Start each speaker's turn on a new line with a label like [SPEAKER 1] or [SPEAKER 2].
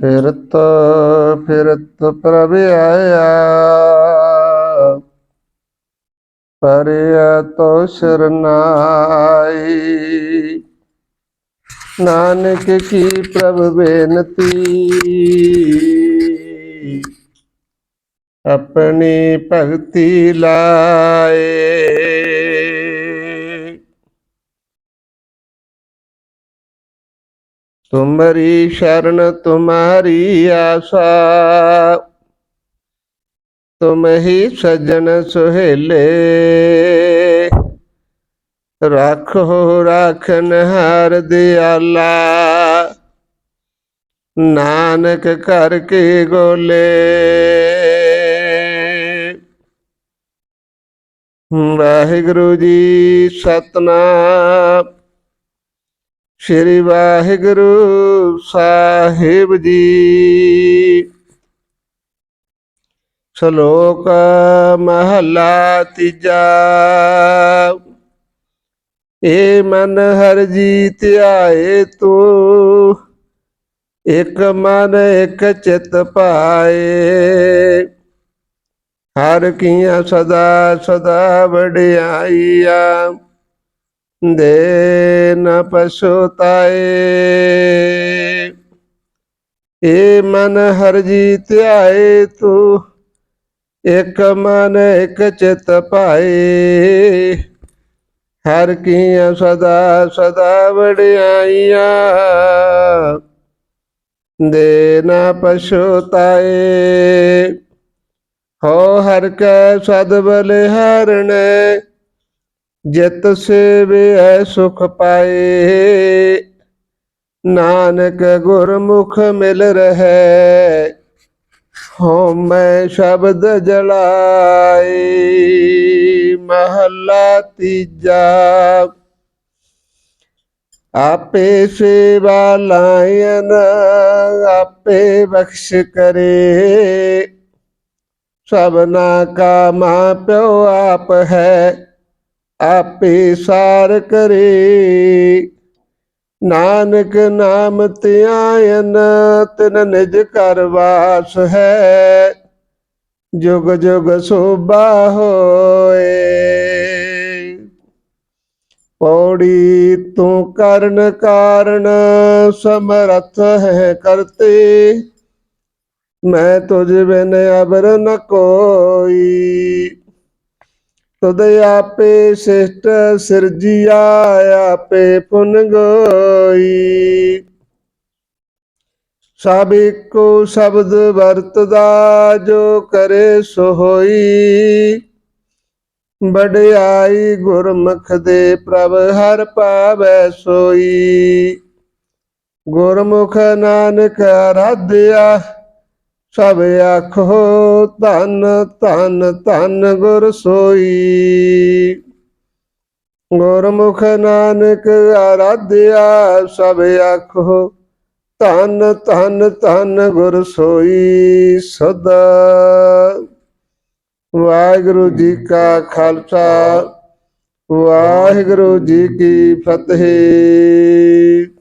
[SPEAKER 1] ਫਿਰਤ ਫਿਰਤ ਪ੍ਰਭ ਆਇਆ ਪਰਿਆ ਤੋ ਸਰਨਾਈ ਨਾਨਕ ਕੀ ਪ੍ਰਭ ਬੇਨਤੀ। ਆਪਣੀ ਭਗਤੀ ਲਾਏ। ਤੁਮਰੀ ਸ਼ਰਨ ਤੁਮਾਰੀ ਆਸਾ। ਤੁਮ ਹੀ ਸਜਣ ਸੁਹੇਲੇ। ਰੱਖੋ ਰਾਖਨ ਹਰ ਦਿਆਲਾ। ਨਾਨਕ ਕਰ ਕੇ ਗੋਲੇ। ਵਾਹਿਗੁਰੂ ਜੀ ਸਤਨਾਮ। ਸ੍ਰੀ ਵਾਹਿਗੁਰੂ ਸਾਹਿਬ ਜੀ। ਸ਼ਲੋਕ ਮਹਲਾ ਤੀਜਾ। ਏ ਮਨ ਹਰ ਜੀ ਧਿਆਏ ਤੂੰ, ਇਕ ਮਨ ਇਕ ਚਿਤ ਪਾਏ। ਹਰ ਕੀਆਂ ਸਦਾ ਸਦਾ ਵਡਿਆਈਆ। ਦੇ ਨ ਪਛਤਾਏ। ਏ ਮਨ ਹਰ ਜੀ ਧਿਆਏ ਤੂੰ, ਇਕ ਮਨ ਇਕ ਚਿਤ ਪਾਏ। ਹਰ ਕੀਆਂ ਸਦਾ ਸਦਾ ਵਡਿਆਈਆਂ, ਦੇ ਨ ਪਛਤਾਏ। ਹੋ ਹਰ ਕੈ ਸਦ ਬਲਿਹਾਰਣੈ ਜਿਤ ਸੇਵਿਐ ਸੁਖ ਪਾਏ। ਨਾਨਕ ਗੁਰਮੁਖ ਮਿਲ ਰਹੈ ਹੋ ਮੈਂ ਸ਼ਬਦ ਜਲਾਏ। ਮਹੱਲਾ ਤੀਜਾ, ਆਪੇ ਸੇਵਾ ਲਾਇਨ, ਆਪੇ ਬਖਸ਼ ਕਰੇ। ਸਭਨਾ ਕਾ ਮਾਂ ਪਿਓ ਆਪ ਹੈ ਆਪੇ ਸਾਰ ਕਰੇ। ਨਾਨਕ ਨਾਮ ਧਿਆਇਨ ਤਿਨ ਨਿਜ ਕਰ ਵਾਸ ਹੈ। ਜੁਗ ਜੁਗ ਸੋਭਾ ਹੋਏ। ਪੌੜੀ ਤੂੰ ਕਰਨ ਕਾਰਨ ਸਮਰਥ ਹੈ ਕਰਤੇ। ਮੈਂ ਤੁਝ ਬਿਨ ਅਬਰ ਨ ਕੋਈ। ਤੁਧ ਆਪੇ ਸਿਸ਼ਟ ਸਿਰਜੀਆ ਆਪੇ ਪੁਨ ਗੋਈ। ਸਭ ਇੱਕੋ ਸ਼ਬਦ ਵਰਤਦਾ ਜੋ ਕਰੇ ਸੋ ਹੋਈ ਵਡਿਆਈ ਗੁਰਮੁਖ ਦੇ ਪ੍ਰਭ ਹਰ ਪਾਵੈ ਸੋਈ। ਗੁਰਮੁਖ ਨਾਨਕ ਆਰਾਧਿਆ ਸਭ ਆਖੋ ਧੰਨ ਧੰਨ ਧੰਨ ਗੁਰ ਸੋਈ। ਗੁਰਮੁਖ ਨਾਨਕ ਆਰਾਧਿਆ, ਸਭ ਆਖੋ ਧੰਨ ਧੰਨ ਧੰਨ ਗੁਰ ਸੋਈ ਸਦਾ। ਵਾਹਿਗੁਰੂ ਜੀ ਕਾ ਖਾਲਸਾ, ਵਾਹਿਗੁਰੂ ਜੀ ਕੀ ਫਤਿਹ।